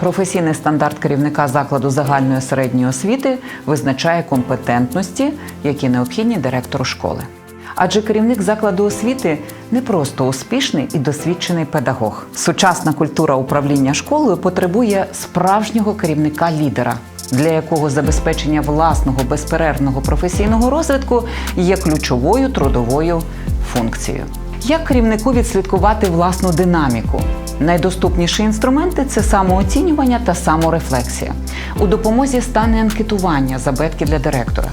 Професійний стандарт керівника закладу загальної середньої освіти визначає компетентності, які необхідні директору школи. Адже керівник закладу освіти не просто успішний і досвідчений педагог. Сучасна культура управління школою потребує справжнього керівника-лідера, для якого забезпечення власного безперервного професійного розвитку є ключовою трудовою функцією. Як керівнику відслідкувати власну динаміку? Найдоступніші інструменти це самооцінювання та саморефлексія. У допомозі стане анкетування забетки для директора.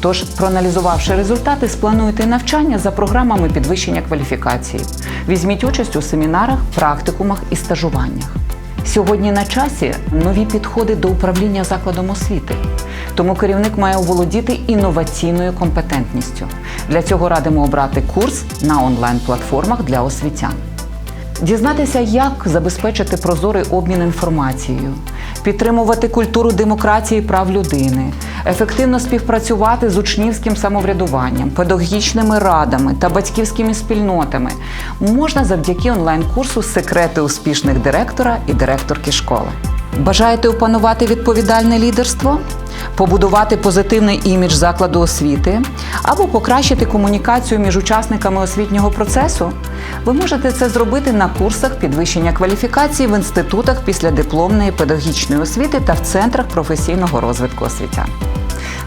Тож, проаналізувавши результати, сплануйте навчання за програмами підвищення кваліфікації. Візьміть участь у семінарах, практикумах і стажуваннях. Сьогодні на часі нові підходи до управління закладом освіти. Тому керівник має оволодіти інноваційною компетентністю. Для цього радимо обрати курс на онлайн-платформах для освітян. Дізнатися, як забезпечити прозорий обмін інформацією, підтримувати культуру демократії і прав людини, ефективно співпрацювати з учнівським самоврядуванням, педагогічними радами та батьківськими спільнотами можна завдяки онлайн-курсу Секрети успішних директора і директорки школи. Бажаєте опанувати відповідальне лідерство? Побудувати позитивний імідж закладу освіти або покращити комунікацію між учасниками освітнього процесу, ви можете це зробити на курсах підвищення кваліфікації в інститутах післядипломної педагогічної освіти та в центрах професійного розвитку освітян.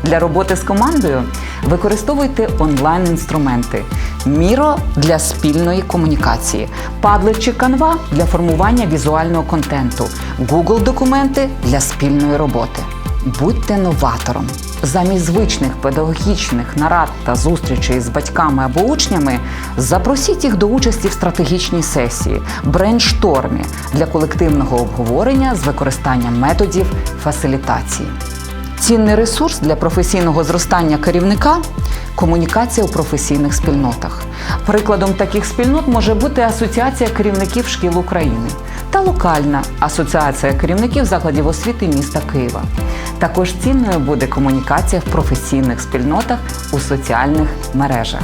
Для роботи з командою використовуйте онлайн-інструменти Міро для спільної комунікації, Padlet чи Canva для формування візуального контенту, Google документи для спільної роботи. Будьте новатором. Замість звичних педагогічних нарад та зустрічей з батьками або учнями запросіть їх до участі в стратегічній сесії, брейнштормі для колективного обговорення з використанням методів фасилітації. Цінний ресурс для професійного зростання керівника комунікація у професійних спільнотах. Прикладом таких спільнот може бути Асоціація керівників шкіл України та локальна асоціація керівників закладів освіти міста Києва. Також цінною буде комунікація в професійних спільнотах у соціальних мережах.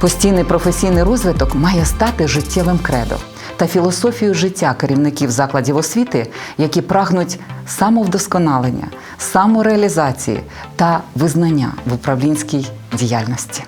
Постійний професійний розвиток має стати життєвим кредо та філософією життя керівників закладів освіти, які прагнуть самовдосконалення, самореалізації та визнання в управлінській діяльності.